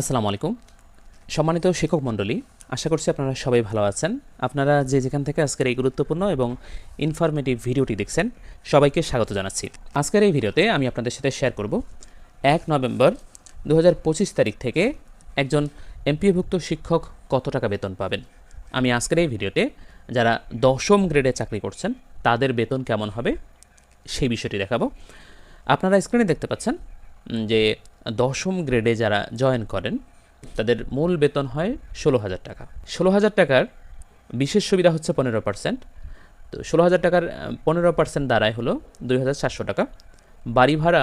আসসালামু আলাইকুম। সম্মানিত শিক্ষক মণ্ডলী, আশা করছি আপনারা সবাই ভালো আছেন। আপনারা যে যেখান থেকে আজকের এই গুরুত্বপূর্ণ এবং ইনফরমেটিভ ভিডিওটি দেখছেন, সবাইকে স্বাগত জানাচ্ছি। আজকের এই ভিডিওতে আমি আপনাদের সাথে শেয়ার করব, এক নভেম্বর দু হাজার পঁচিশ তারিখ থেকে একজন এমপিওভুক্ত শিক্ষক কত টাকা বেতন পাবেন? আমি আজকের এই ভিডিওতে যারা দশম গ্রেডে চাকরি করছেন, তাদের বেতন কেমন হবে, সেই বিষয়টি দেখাবো। আপনারা স্ক্রিনে দেখতে পাচ্ছেন যে দশম গ্রেডে যারা জয়েন করেন, তাদের মূল বেতন হয় ষোলো হাজার টাকা। ষোলো হাজার টাকার বিশেষ সুবিধা হচ্ছে পনেরো পার্সেন্ট। তো ষোলো হাজার টাকার পনেরো পার্সেন্ট দাঁড়ায় হলো দুই হাজার চারশো টাকা। বাড়ি ভাড়া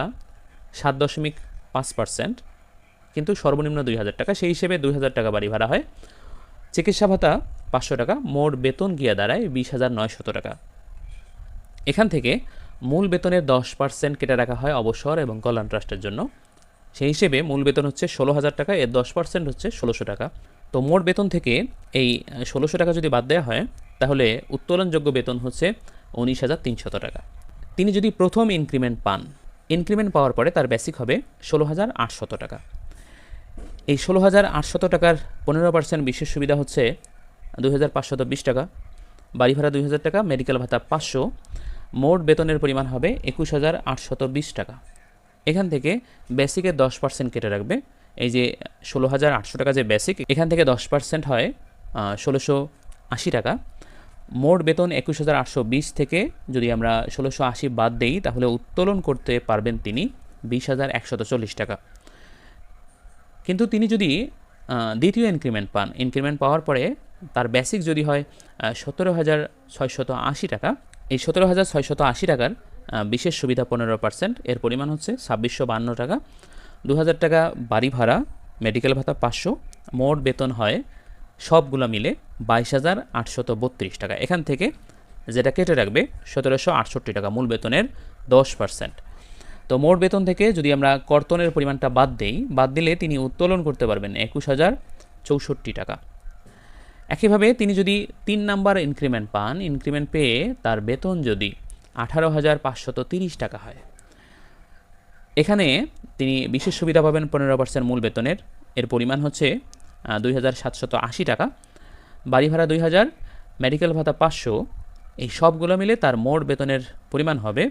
সাত দশমিক পাঁচ পার্সেন্ট, কিন্তু সর্বনিম্ন দুই হাজার টাকা। সেই হিসেবে দুই হাজার টাকা বাড়ি ভাড়া হয়। চিকিৎসা ভাতা পাঁচশো টাকা, মোট বেতন গিয়ে দাঁড়ায় বিশ হাজার নয়শত টাকা। এখান থেকে মূল বেতনের দশ পার্সেন্ট কেটে রাখা হয় অবসর এবং কল্যাণ ট্রাস্টের জন্য। সেই হিসেবে মূল বেতন হচ্ছে ষোলো হাজার টাকা, এর দশ পার্সেন্ট হচ্ছে ষোলোশো টাকা। তো মোট বেতন থেকে এই ষোলোশো টাকা যদি বাদ দেওয়া হয়, তাহলে উত্তোলনযোগ্য বেতন হচ্ছে উনিশ হাজার তিনশত টাকা। তিনি যদি প্রথম ইনক্রিমেন্ট পান ইনক্রিমেন্ট পাওয়ার পরে তার বেসিক হবে ষোলো হাজার আটশত টাকা। এই ষোলো হাজার আটশত টাকার পনেরো পার্সেন্ট বিশেষ সুবিধা হচ্ছে দুই হাজার পাঁচশত বিশ টাকা বাড়ি ভাড়া দুই হাজার টাকা মেডিকেল ভাতা পাঁচশো, মোট বেতনের পরিমাণ হবে একুশ হাজার আটশত বিশ টাকা। এখান থেকে বেসিকের দশ পার্সেন্ট কেটে রাখবে। এই যে ষোলো হাজার আটশো টাকা যে বেসিক এখান থেকে দশ পার্সেন্ট হয় ষোলোশো আশি টাকা। মোট বেতন একুশ হাজার আটশো বিশ থেকে যদি আমরা ষোলোশো আশি বাদ দেই, তাহলে উত্তোলন করতে পারবেন তিনি বিশ হাজার একশত চল্লিশ টাকা। কিন্তু তিনি যদি দ্বিতীয় ইনক্রিমেন্ট পান ইনক্রিমেন্ট পাওয়ার পরে তার বেসিক যদি হয় সতেরো হাজার ছয়শত আশি টাকা। এই সতেরো হাজার ছয়শত আশি টাকার বিশেষ সুবিধা পনেরো পার্সেন্ট এর পরিমাণ হচ্ছে ছাব্বিশশো বান্ন টাকা। দু হাজার টাকা বাড়ি ভাড়া মেডিকেল ভাতা পাঁচশো, মোট বেতন হয় সবগুলো মিলে বাইশ হাজার আটশত বত্রিশ টাকা। এখান থেকে যেটা কেটে রাখবে, সতেরোশো আটষট্টি টাকা, মূল বেতনের দশ পার্সেন্ট তো মোট বেতন থেকে যদি আমরা কর্তনের পরিমাণটা বাদ দেই, বাদ দিলে তিনি উত্তোলন করতে পারবেন একুশ হাজার চৌষট্টি টাকা। একইভাবে তিনি যদি তিন নাম্বার ইনক্রিমেন্ট পান, ইনক্রিমেন্ট পেয়ে তার বেতন যদি আঠারো হাজার পাঁচশত তিরিশ টাকা হয়। এখানে তিনি বিশেষ সুবিধা পাবেন পনেরো পার্সেন্ট মূল বেতনের। এর পরিমাণ হচ্ছে দুই হাজার সাতশত আশি টাকা। বাড়ি ভাড়া দুই হাজার মেডিকেল ভাতা পাঁচশো। এই সবগুলো মিলে তার মোট বেতনের পরিমাণ হবে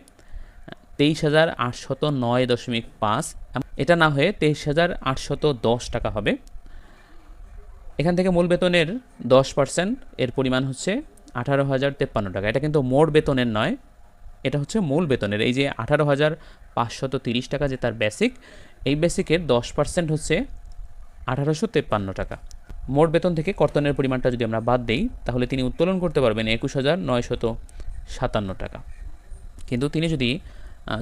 তেইশ হাজার আটশত নয় দশমিক পাঁচ। এটা না হয়ে তেইশ হাজার আটশত দশ টাকা হবে। এখান থেকে মূল বেতনের দশ পার্সেন্ট। এর পরিমাণ হচ্ছে আঠারো হাজার তেপ্পান্ন টাকা। এটা কিন্তু মোট বেতনের নয়। এটা হচ্ছে মূল বেতনের। এই যে আঠারো হাজার পাঁচশত তিরিশ টাকা যে তার বেসিক এই বেসিকের দশ পার্সেন্ট হচ্ছে আঠারোশো তেপ্পান্ন টাকা। মোট বেতন থেকে কর্তনের পরিমাণটা যদি আমরা বাদ দিই, তাহলে তিনি উত্তোলন করতে পারবেন একুশ হাজার নয়শত সাতান্ন টাকা। কিন্তু তিনি যদি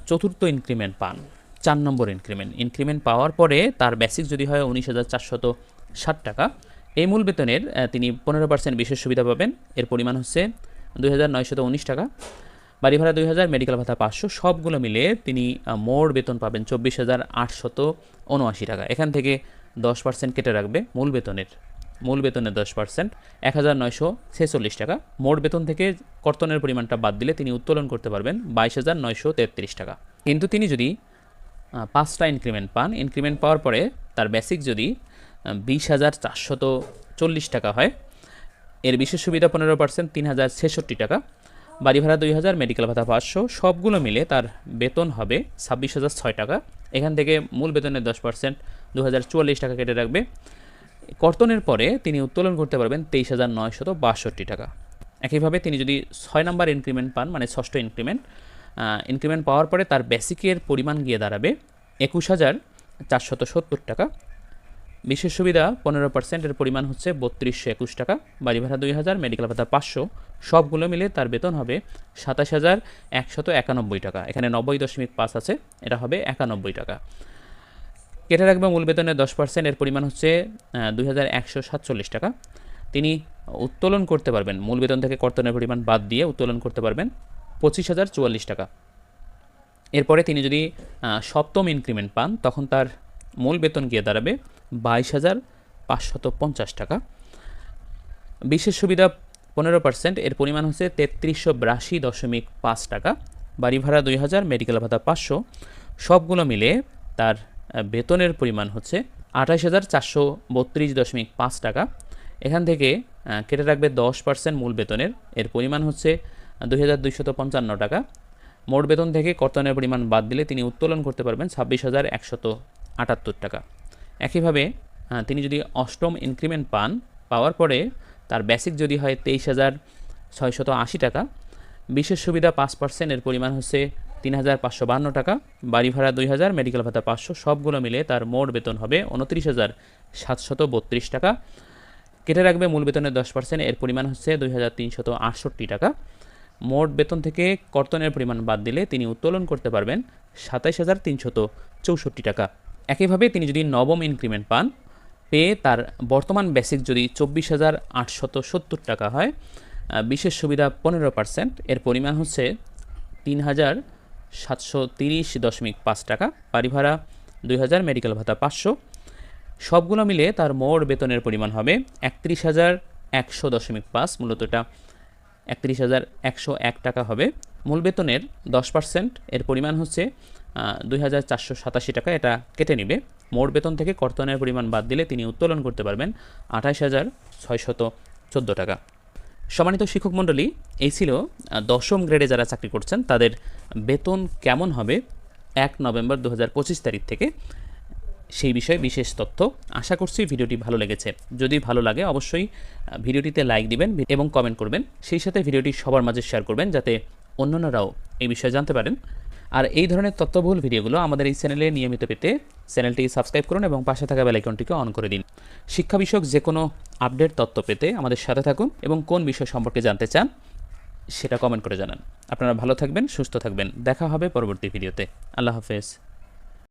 চতুর্থ ইনক্রিমেন্ট পান, চার নম্বর ইনক্রিমেন্ট ইনক্রিমেন্ট পাওয়ার পরে তার বেসিক যদি হয় উনিশ হাজার চারশত ষাট টাকা, এই মূল বেতনের তিনি পনেরো পার্সেন্ট বিশেষ সুবিধা পাবেন। এর পরিমাণ হচ্ছে দুই হাজার নয়শত উনিশ টাকা। বাড়ি ভাড়া দুই হাজার মেডিকেল ভাতা পাঁচশো, সবগুলো মিলে তিনি মোট বেতন পাবেন চব্বিশ হাজার আটশত উনআশি টাকা। এখান থেকে দশ পার্সেন্ট কেটে রাখবে মূল বেতনের মূল বেতনের দশ পার্সেন্ট এক হাজার নয়শো ছেচল্লিশ টাকা। মোট বেতন থেকে কর্তনের পরিমাণটা বাদ দিলে তিনি উত্তোলন করতে পারবেন বাইশ হাজার নয়শো তেত্রিশ টাকা। কিন্তু তিনি যদি পাঁচটা ইনক্রিমেন্ট পান ইনক্রিমেন্ট পাওয়ার পরে তার বেসিক যদি বিশ হাজার চারশত চল্লিশ টাকা হয়, এর বিশেষ সুবিধা পনেরো পার্সেন্ট তিন হাজার ছেষট্টি টাকা। বাড়ি ভাড়া দুই হাজার মেডিকেল ভাতা পাঁচশো, সবগুলো মিলে তার বেতন হবে ছাব্বিশ হাজার ছয় টাকা। এখান থেকে মূল বেতনের দশ পার্সেন্ট দু হাজার চুয়াল্লিশ টাকা কেটে রাখবে। কর্তনের পরে তিনি উত্তোলন করতে পারবেন তেইশ হাজার নয়শত বাষট্টি টাকা। একইভাবে তিনি যদি ছয় নম্বর ইনক্রিমেন্ট পান মানে ষষ্ঠ ইনক্রিমেন্ট ইনক্রিমেন্ট পাওয়ার পরে তার বেসিকের পরিমাণ গিয়ে দাঁড়াবে একুশ হাজার চারশত সত্তর টাকা। বিশেষ সুবিধা, পনেরো পার্সেন্টের পরিমাণ হচ্ছে বত্রিশশো একুশ টাকা। বাড়ি ভাড়া দুই হাজার মেডিকেল ভাতা পাঁচশো। সবগুলো মিলে তার বেতন হবে সাতাশ হাজার একশত একানব্বই টাকা। এখানে নব্বই দশমিক পাঁচ আছে, এটা হবে একানব্বই টাকা। কেটে রাখবে মূল বেতনের দশ পার্সেন্ট এর পরিমাণ হচ্ছে দুই হাজার একশো সাতচল্লিশ টাকা। তিনি উত্তোলন করতে পারবেন, মূল বেতন থেকে কর্তনের পরিমাণ বাদ দিয়ে উত্তোলন করতে পারবেন পঁচিশ হাজার চুয়াল্লিশ টাকা। এরপরে তিনি যদি সপ্তম ইনক্রিমেন্ট পান, তখন তার মূল বেতন গিয়ে দাঁড়াবে বাইশ হাজার পাঁচশত পঞ্চাশ টাকা। বিশেষ সুবিধা পনেরো পার্সেন্ট এর পরিমাণ হচ্ছে তেত্রিশশো বিরাশি দশমিক পাঁচ টাকা। বাড়ি ভাড়া দুই হাজার মেডিকেল ভাতা পাঁচশো। সবগুলো মিলে তার বেতনের পরিমাণ হচ্ছে আঠাশ হাজার চারশো বত্রিশ দশমিক পাঁচ টাকা। এখান থেকে কেটে রাখবে দশ পার্সেন্ট মূল বেতনের। এর পরিমাণ হচ্ছে দুই হাজার দুইশত পঞ্চান্ন টাকা। মোট বেতন থেকে কর্তনের পরিমাণ বাদ দিলে তিনি উত্তোলন করতে পারবেন ছাব্বিশ হাজার একশত আটাত্তর টাকা। একইভাবে তিনি যদি অষ্টম ইনক্রিমেন্ট পান, পাওয়ার পরে তার বেসিক যদি হয় তেইশ হাজার ছয়শত আশি টাকা, বিশেষ সুবিধা পাঁচ পার্সেন্ট এর পরিমাণ হচ্ছে তিন হাজার পাঁচশো বান্ন টাকা, বাড়ি ভাড়া দুই হাজার মেডিকেল ভাতা পাঁচশো, সবগুলো মিলে তার মোট বেতন হবে উনত্রিশ হাজার সাতশত বত্রিশ টাকা। কেটে রাখবে মূল বেতনের দশ পার্সেন্ট, এর পরিমাণ হচ্ছে দুই হাজার তিনশত আটষট্টি টাকা। মোট বেতন থেকে কর্তনের পরিমাণ বাদ দিলে তিনি উত্তোলন করতে পারবেন সাতাইশ হাজার তিনশত চৌষট্টি টাকা। একইভাবে তিনি যদি নবম ইনক্রিমেন্ট পান, পেয়ে তার বর্তমান বেসিক যদি চব্বিশ হাজার আটশত সত্তর টাকা হয় বিশেষ সুবিধা পনেরো পার্সেন্ট এর পরিমাণ হচ্ছে তিন হাজার সাতশো তিরিশ দশমিক পাঁচ টাকা, বাড়ি ভাড়া দুই হাজার মেডিকেল ভাতা পাঁচশো। সবগুলো মিলে তার মোট বেতনের পরিমাণ হবে একত্রিশ হাজার একশো দশমিক পাঁচ, মূলত এটা একত্রিশ হাজার একশো এক টাকা হবে। মূল বেতনের দশ পার্সেন্ট এর পরিমাণ হচ্ছে দুই হাজার চারশো সাতাশি টাকা এটা কেটে নেবে। মোট বেতন থেকে কর্তনের পরিমাণ বাদ দিলে তিনি উত্তোলন করতে পারবেন আঠাশ হাজার ছয়শত চোদ্দ টাকা। সম্মানিত শিক্ষক মণ্ডলী, এই ছিল দশম গ্রেডে যারা চাকরি করছেন, তাদের বেতন কেমন হবে এক নভেম্বর দু হাজার পঁচিশ তারিখ থেকে? সেই বিষয়ে বিশেষ তথ্য। আশা করছি ভিডিওটি ভালো লেগেছে। যদি ভালো লাগে, অবশ্যই ভিডিওটিতে লাইক দিবেন এবং কমেন্ট করবেন। সেই সাথে ভিডিওটি সবার মাঝে শেয়ার করবেন, যাতে অন্যান্যরাও এই বিষয়ে জানতে পারেন। আর এই ধরনের তত্ত্ববহুল ভিডিওগুলো আমাদের এই চ্যানেলে নিয়মিত পেতে চ্যানেলটি সাবস্ক্রাইব করুন এবং পাশে থাকা বেলাইকনটিকে অন করে দিন। শিক্ষা বিষয়ক যে কোনো আপডেট তত্ত্ব পেতে আমাদের সাথে থাকুন এবং কোন বিষয় সম্পর্কে জানতে চান সেটা কমেন্ট করে জানান। আপনারা ভালো থাকবেন, সুস্থ থাকবেন। দেখা হবে পরবর্তী ভিডিওতে। আল্লাহ হাফেজ।